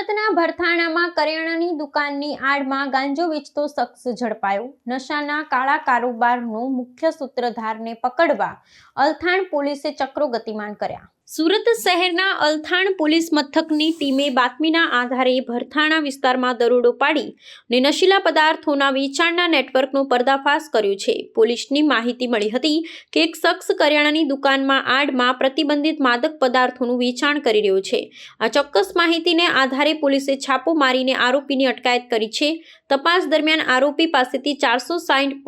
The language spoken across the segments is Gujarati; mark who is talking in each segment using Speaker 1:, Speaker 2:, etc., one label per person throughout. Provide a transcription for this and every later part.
Speaker 1: સુરતના ભરથાણામાં કરિયાણાની દુકાનની આડમાં ગાંજો વેચતો શખ્સ ઝડપાયો. નશાના કાળા કારોબારનો મુખ્ય સૂત્રધારને પકડવા અલથાણ પોલીસે ચક્રો ગતિમાન કર્યા. સુરત શહેરના અલથાણ પોલીસ મથકની ટીમે બાતમીના આધારે ભરથાણા વિસ્તારમાં દરોડો પાડી અને નશીલા પદાર્થોના વેચાણના નેટવર્કનો પર્દાફાશ કર્યો છે. પોલીસની માહિતી મળી હતી કે એક શખ્સ કરિયાણાની દુકાનમાં આડમાં પ્રતિબંધિત માદક પદાર્થોનું વેચાણ કરી રહ્યો છે. આ ચોક્કસ માહિતીને આધારે પોલીસે છાપો મારીને આરોપીની અટકાયત કરી છે. તપાસ દરમિયાન આરોપી પાસેથી ચારસો સાઠ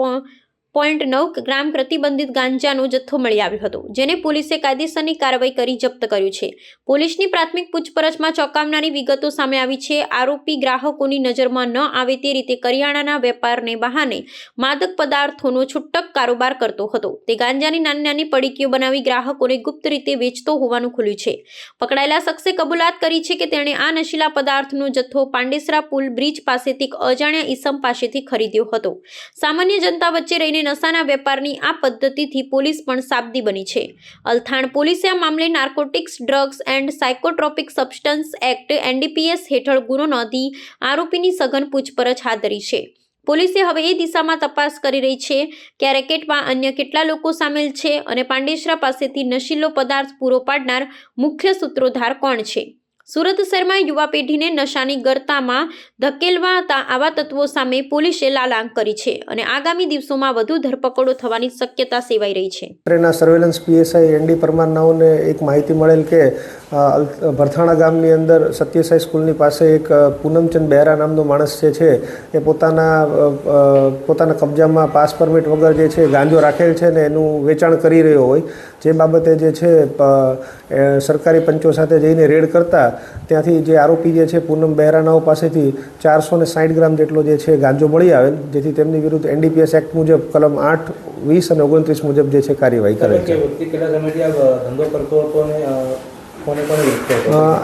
Speaker 1: પોઈન્ટ નવ ગ્રામ પ્રતિબંધિત ગાંજાનો જથ્થો મળી આવ્યો હતો, જેને પોલીસે કાયદેસરની કાર્યવાહી કરી જપ્ત કર્યું છે. પોલીસની પ્રાથમિક પૂછપરછમાં ચોંકાવનારી વિગતો સામે આવી છે. આરોપી ગ્રાહકોની નજરમાં ન આવે તે રીતે કરિયાણાના વેપારને બહાને માદક પદાર્થોનો છૂટક કારોબાર કરતો હતો. તે ગાંજાની નાની નાની પડીકીઓ બનાવી ગ્રાહકોને ગુપ્ત રીતે વેચતો હોવાનું ખુલ્યું છે. પકડાયેલા શખ્સે કબૂલાત કરી છે કે તેણે આ નશીલા પદાર્થનો જથ્થો પાંડેસરા પુલ બ્રિજ પાસેથી અજાણ્યા ઈસમ પાસેથી ખરીદ્યો હતો. સામાન્ય જનતા વચ્ચે રહીને નશાના વેપારની આ પદ્ધતિથી પોલીસ પણ સાબદી બની છે. અલથાણ પોલીસે આ મામલે narcotics, drugs and psychotropic substance act NDPS હેઠળ ગુનો નોંધી આરોપીની સઘન પૂછપરછ હાથ ધરી છે. પોલીસે હવે એ દિશામાં તપાસ કરી રહી છે કે આ રેકેટમાં અન્ય કેટલા લોકો સામેલ છે અને પાંડેસરા પાસેથી નશીલો પદાર્થ પૂરો પાડનાર મુખ્ય સૂત્રોધાર કોણ છે? સુરત શહેરમાં યુવા પેઢીને નશાની ગરતામાં ધકેલવાતા આવા તત્વો સામે પોલીસે લાલાંક કરી છે અને આગામી દિવસોમાં વધુ ધરપકડો થવાની શક્યતા સેવાઈ રહી છે.
Speaker 2: ટ્રેના સર્વેલન્સ પીએસઆઈ એનડી પરમાર નાઓને એક માહિતી મળેલ કે ભરથાણા ગામની અંદર સત્યસાઈ સ્કૂલની પાસે એક પૂનમચંદ બહેરા નામનો માણસ જે છે, એ પોતાના પોતાના કબજામાં પાસ પરમિટ વગર જે છે ગાંજો રાખેલ છે ને એનું વેચાણ કરી રહ્યો હોય. જે બાબતે જે છે સરકારી પંચો સાથે જઈને રેડ કરતા ત્યાંથી જે આરોપી જે છે પૂનમ બહેરાનાઓ પાસેથી ચારસો ને સાઠ ગ્રામ જેટલો જે છે ગાંજો મળી આવેલ જેથી તેમની વિરુદ્ધ એનડીપીએસ એક્ટ મુજબ કલમ આઠ વીસ અને ઓગણત્રીસ મુજબ જે છે કાર્યવાહી કરે છે.
Speaker 3: ધંધો કરતો હતો અને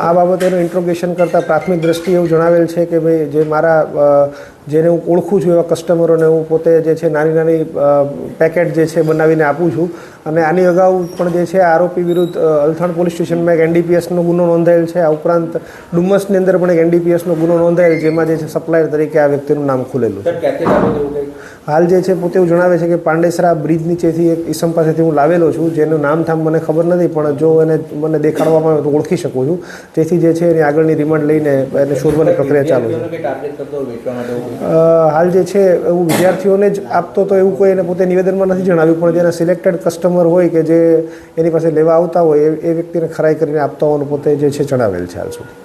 Speaker 2: આ બાબતેનું ઇન્ટ્રોગેશન કરતાં પ્રાથમિક દ્રષ્ટિએ એવું જણાવેલ છે કે ભાઈ જે મારા જેને હું ઓળખું છું એવા કસ્ટમરોને હું પોતે જે છે નાની નાની પેકેટ જે છે બનાવીને આપું છું. અને આની અગાઉ પણ જે છે આરોપી વિરુદ્ધ અલથાણ પોલીસ સ્ટેશનમાં એક એનડીપીએસનો ગુનો નોંધાયેલ છે. આ ઉપરાંત ડુમસની અંદર પણ એક એનડીપીએસનો ગુનો નોંધાયેલ જેમાં જે છે સપ્લાયર તરીકે આ વ્યક્તિનું નામ ખુલેલું છે. હાલ જે છે પોતે એવું જણાવે છે કે પાંડેસરા બ્રિજ નીચેથી એક ઈસમ પાસેથી હું લાવેલો છું. જેનું નામ થામ મને ખબર નથી પણ જો એને મને દેખાડવામાં આવે તો ઓળખી શકું છું. તેથી જે છે એની આગળની રિમાન્ડ લઈને એને શોધવાની પ્રક્રિયા ચાલુ છે. હાલ જે છે, એવું વિદ્યાર્થીઓને જ આપતો તો એવું કોઈ એને પોતે નિવેદનમાં નથી જણાવ્યું, પણ જેના સિલેક્ટેડ કસ્ટમર હોય કે જે એની પાસે લેવા આવતા હોય એ વ્યક્તિને ખરાઈ કરીને આપતા હોવાનું પોતે જે છે, જણાવેલ છે હાલ સુધી.